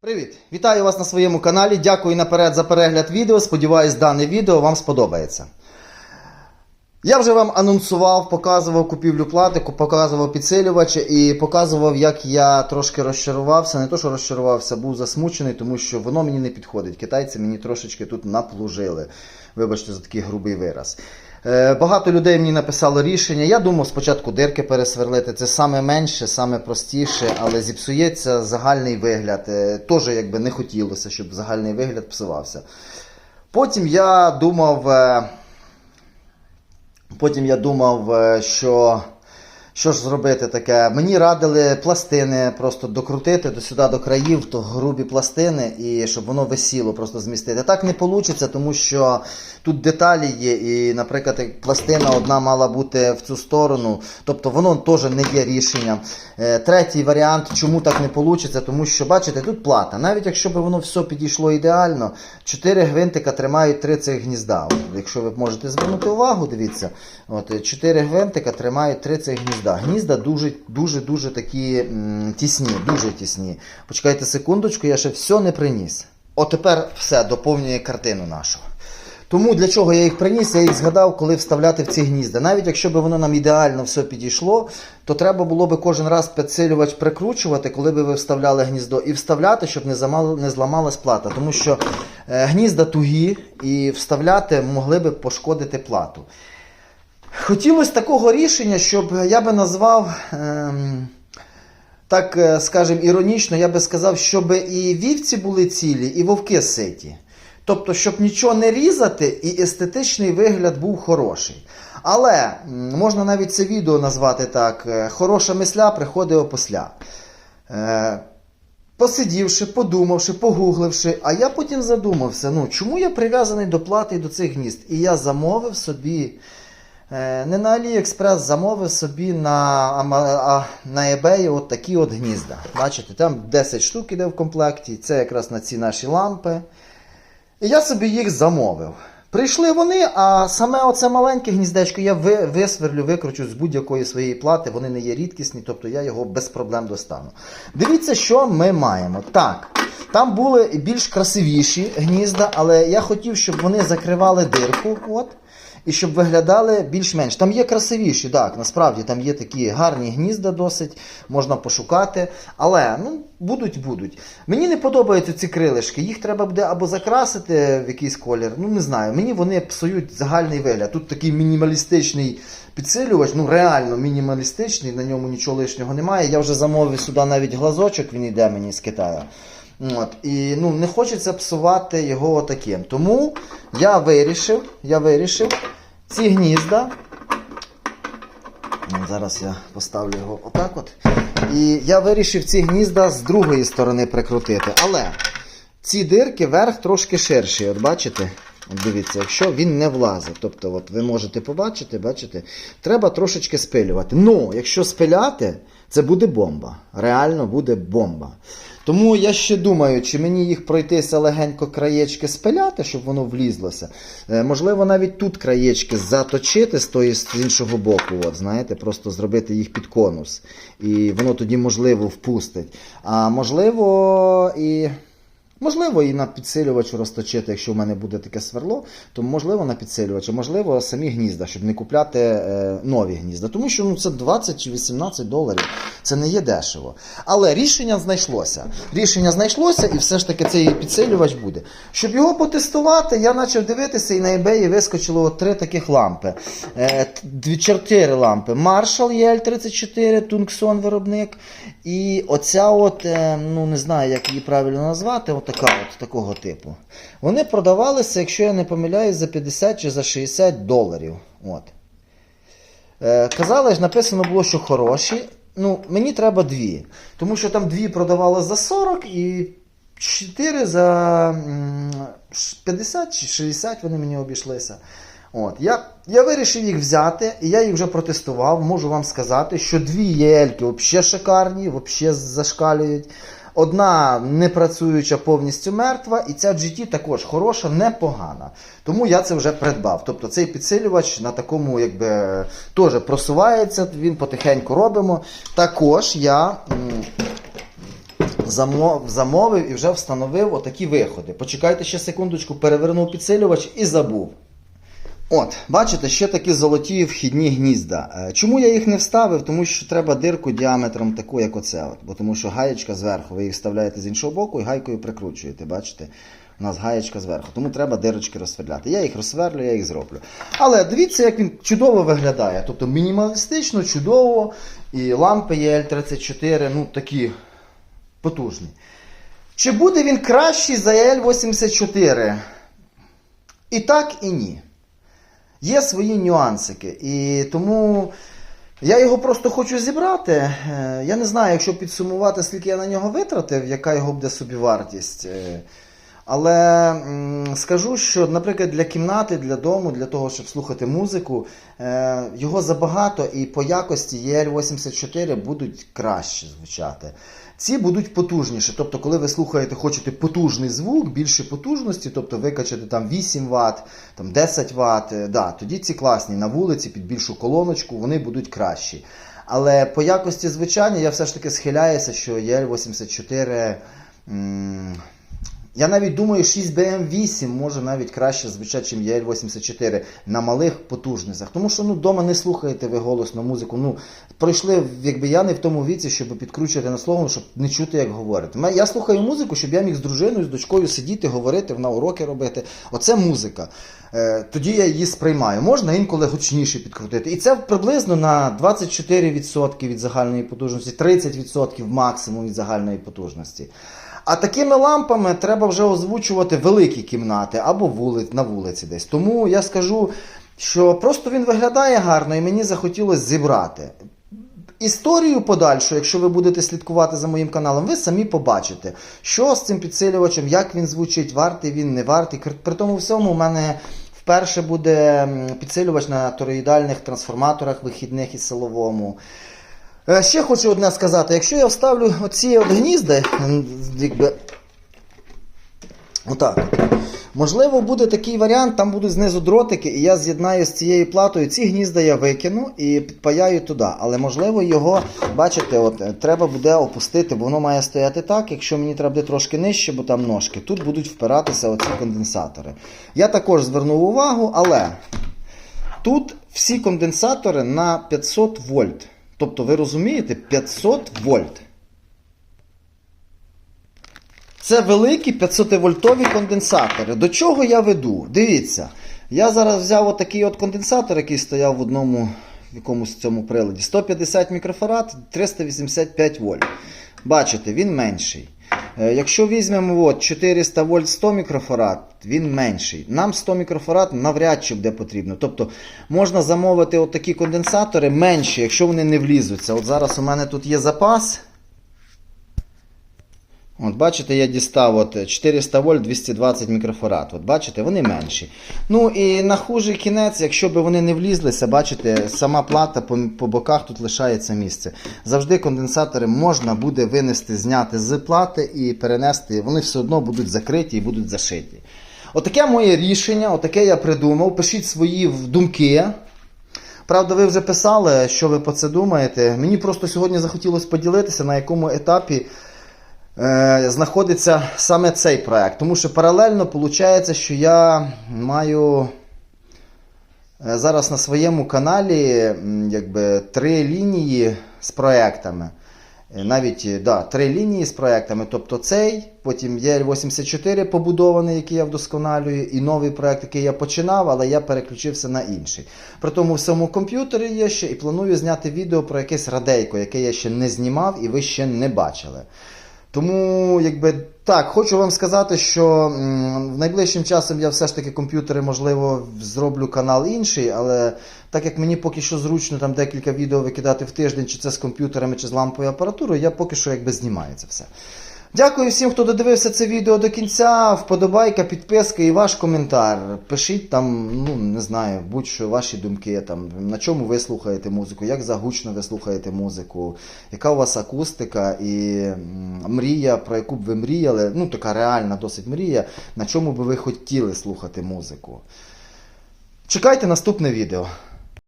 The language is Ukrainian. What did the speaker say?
Привіт! Вітаю вас на своєму каналі. Дякую наперед за перегляд відео. Сподіваюсь, дане відео вам сподобається. Я вже вам анонсував, показував купівлю платику, показував підсилювача і показував, як я трошки розчарувався. Не то, що розчарувався, був засмучений, тому що воно мені не підходить. Китайці мені трошечки тут наплужили. Вибачте за такий грубий вираз. Е, Багато людей мені написало рішення. Я думав спочатку дирки пересверлити. Це саме менше, саме простіше, але зіпсується загальний вигляд. Е, Теж якби не хотілося, щоб загальний вигляд псувався. Потім я думав. Потім я думав, е, що, що ж зробити таке. Мені радили пластини просто докрутити до сюди до країв, то грубі пластини, і щоб воно висіло, просто змістити. Так не вийде, тому що тут деталі є, і, наприклад, пластина одна мала бути в цю сторону, тобто воно теж не є рішенням. Е, Третій варіант, чому так не вийде, тому що, бачите, тут плата. Навіть якщо б воно все підійшло ідеально, 4 гвинтика тримають 3 цих гнізда. От, якщо ви можете звернути увагу, дивіться, от 4 гвинтика тримають 3 цих гнізда. Гнізда дуже дуже дуже такі тісні, дуже тісні. Почекайте секундочку, я ще все не приніс. От тепер все доповнює картину нашу. Тому для чого я їх приніс, я їх згадав, коли вставляти в ці гнізда. Навіть якщо б воно нам ідеально все підійшло, то треба було б кожен раз підсилювач прикручувати, коли б ви вставляли гніздо, і вставляти, щоб не, замал, не зламалась плата. Тому що е, гнізда тугі і вставляти могли б пошкодити плату. Хотілося такого рішення, щоб я би назвав. Ем, так, е, скажем, іронічно, я би сказав, щоб і вівці були цілі, і вовки ситі. Тобто, щоб нічого не різати, і естетичний вигляд був хороший. Але можна навіть це відео назвати так: е, хороша мисля приходить опосля. Е, Посидівши, подумавши, погугливши, а я потім задумався, ну чому я прив'язаний до плати і до цих гнізд? І я замовив собі, не на AliExpress, замовив собі на, на eBay от такі от гнізда. Бачите, там 10 штук іде в комплекті, це якраз на ці наші лампи. І я собі їх замовив. Прийшли вони, а саме оце маленьке гніздечко я ви- висверлю, викручу з будь-якої своєї плати, вони не є рідкісні, тобто я його без проблем достану. Дивіться, що ми маємо. Так, там були більш красивіші гнізда, але я хотів, щоб вони закривали дирку. От. І щоб виглядали більш-менш. Там є красивіші, так, насправді там є такі гарні гнізда досить, можна пошукати. Але ну, будуть, будуть. Мені не подобаються ці крилишки. Їх треба буде або закрасити в якийсь колір. Ну не знаю. Мені вони псують загальний вигляд. Тут такий мінімалістичний підсилювач, ну реально мінімалістичний, на ньому нічого лишнього немає. Я вже замовив сюди навіть глазочок, він йде мені з Китаю. От, і ну, не хочеться псувати його отаким. Тому я вирішив, я вирішив ці гнізда. Зараз я поставлю його отак от. І я вирішив ці гнізда з другої сторони прикрутити. Але ці дирки верх трошки ширші. От бачите? Дивіться, якщо він не влазить. Тобто, от ви можете побачити, бачите, треба трошечки спилювати. Ну, якщо спиляти, це буде бомба. Реально буде бомба. Тому я ще думаю, чи мені їх пройтися легенько краєчки спиляти, щоб воно влізлося. Е, можливо, навіть тут краєчки заточити з тої з іншого боку. От, знаєте, просто зробити їх під конус. І воно тоді, можливо, впустить. А можливо, і. Можливо, і на підсилювач розточити, якщо в мене буде таке сверло, то можливо на підсилювач, а можливо самі гнізда, щоб не купляти е, нові гнізда. Тому що ну, це 20 чи 18 доларів, це не є дешево. Але рішення знайшлося. Рішення знайшлося, і все ж таки цей підсилювач буде. Щоб його потестувати, я почав дивитися, і на eBay вискочило три таких лампи. Е, дві чотири лампи. Marshall EL34, Tungson виробник. І оця от, е, ну не знаю, як її правильно назвати, от така от такого типу. Вони продавалися, якщо я не помиляюсь, за 50 чи за 60 доларів. От. Е, казали ж, написано було, що хороші. Ну, мені треба дві. Тому що там дві продавали за 40 і 4 за 50 чи 60 вони мені обійшлися. От, я, я вирішив їх взяти, і я їх вже протестував. Можу вам сказати, що дві єельки взагалі шикарні, взагалі зашкалюють. Одна не працююча повністю мертва, і ця GT також хороша, непогана. Тому я це вже придбав. Тобто цей підсилювач на такому, якби теж просувається, він потихеньку робимо. Також я замов, замовив і вже встановив отакі виходи. Почекайте ще секундочку, перевернув підсилювач і забув. От, бачите, ще такі золоті вхідні гнізда. Е, Чому я їх не вставив? Тому що треба дирку діаметром таку, як оце. От. Бо тому що гаєчка зверху, ви їх вставляєте з іншого боку і гайкою прикручуєте. Бачите? У нас гаєчка зверху, тому треба дирочки розсверляти. Я їх розсверлю, я їх зроблю. Але дивіться, як він чудово виглядає. Тобто мінімалістично, чудово. І лампи EL34, ну такі потужні. Чи буде він кращий за EL84? І так, і ні. Є свої нюансики. І тому я його просто хочу зібрати. Е, Я не знаю, якщо підсумувати, скільки я на нього витратив, яка його буде собівартість. Але скажу, що, наприклад, для кімнати, для дому, для того, щоб слухати музику, е, його забагато і по якості EL84 будуть краще звучати. Ці будуть потужніші. Тобто, коли ви слухаєте, хочете потужний звук, більше потужності, тобто викачати там 8 Вт, там 10 Вт, е, да, тоді ці класні на вулиці під більшу колоночку, вони будуть кращі. Але по якості звучання я все ж таки схиляюся, що EL84. м, я навіть думаю, 6BM8 може навіть краще звучати, ніж EL84 на малих потужностях. Тому що ну, вдома не слухаєте ви голосно музику. Ну, пройшли, якби я не в тому віці, щоб підкручувати на слово, щоб не чути, як говорити. Я слухаю музику, щоб я міг з дружиною, з дочкою сидіти, говорити, на уроки робити. Оце музика. Е, тоді я її сприймаю. Можна інколи гучніше підкрутити. І це приблизно на 24% від загальної потужності, 30% максимум від загальної потужності. А такими лампами треба вже озвучувати великі кімнати або вулиць, на вулиці десь. Тому я скажу, що просто він виглядає гарно і мені захотілося зібрати. Історію подальшу, якщо ви будете слідкувати за моїм каналом, ви самі побачите, що з цим підсилювачем, як він звучить, вартий він, не вартий. При тому всьому, у мене вперше буде підсилювач на тороїдальних трансформаторах вихідних і силовому. Е, Ще хочу одне сказати: якщо я вставлю оці от гнізда, м, якби. Отак. Можливо, буде такий варіант, там будуть знизу дротики, і я з'єднаю з цією платою. Ці гнізда я викину і підпаяю туди. Але можливо його, бачите, от, е, треба буде опустити, бо воно має стояти так, якщо мені треба буде трошки нижче, бо там ножки. Тут будуть впиратися оці конденсатори. Я також звернув увагу, але тут всі конденсатори на 500 вольт. Тобто, ви розумієте, 500 вольт. Це великі 500-вольтові конденсатори. До чого я веду? Дивіться, я зараз взяв отакий от конденсатор, який стояв в одному в якомусь цьому приладі. 150 мікрофарад, 385 вольт. Бачите, він менший. Е, Якщо візьмемо от, 400 вольт 100 мікрофарад, він менший. Нам 100 мікрофарад навряд чи буде потрібно. Тобто можна замовити от такі конденсатори менші, якщо вони не влізуться. От зараз у мене тут є запас. От бачите, я дістав от 400 вольт 220 мікрофарад. От бачите, вони менші. Ну і на хужий кінець, якщо б вони не влізлися, бачите, сама плата по, по боках тут лишається місце. Завжди конденсатори можна буде винести, зняти з плати і перенести. Вони все одно будуть закриті і будуть зашиті. Отаке моє рішення, отаке я придумав. Пишіть свої думки. Правда, ви вже писали, що ви про це думаєте. Мені просто сьогодні захотілося поділитися, на якому етапі знаходиться саме цей проект. Тому що паралельно виходить, що я маю е, зараз на своєму каналі якби, три лінії з проектами. Е, Навіть е, да, три лінії з проектами. Тобто цей, потім є 84 побудований, який я вдосконалюю, і новий проект, який я починав, але я переключився на інший. При тому в самому комп'ютері є ще і планую зняти відео про якесь радейко, яке я ще не знімав і ви ще не бачили. Тому, якби так, хочу вам сказати, що в найближчим часом я все ж таки комп'ютери, можливо, зроблю канал інший, але так як мені поки що зручно там декілька відео викидати в тиждень, чи це з комп'ютерами, чи з ламповою апаратурою, я поки що якби знімаю це все. Дякую всім, хто додивився це відео до кінця. Вподобайка, підписка і ваш коментар. Пишіть там, ну не знаю, будь-що ваші думки, там, на чому ви слухаєте музику, як загучно ви слухаєте музику, яка у вас акустика і мрія, про яку б ви мріяли, ну така реальна досить мрія, на чому би ви хотіли слухати музику. Чекайте наступне відео.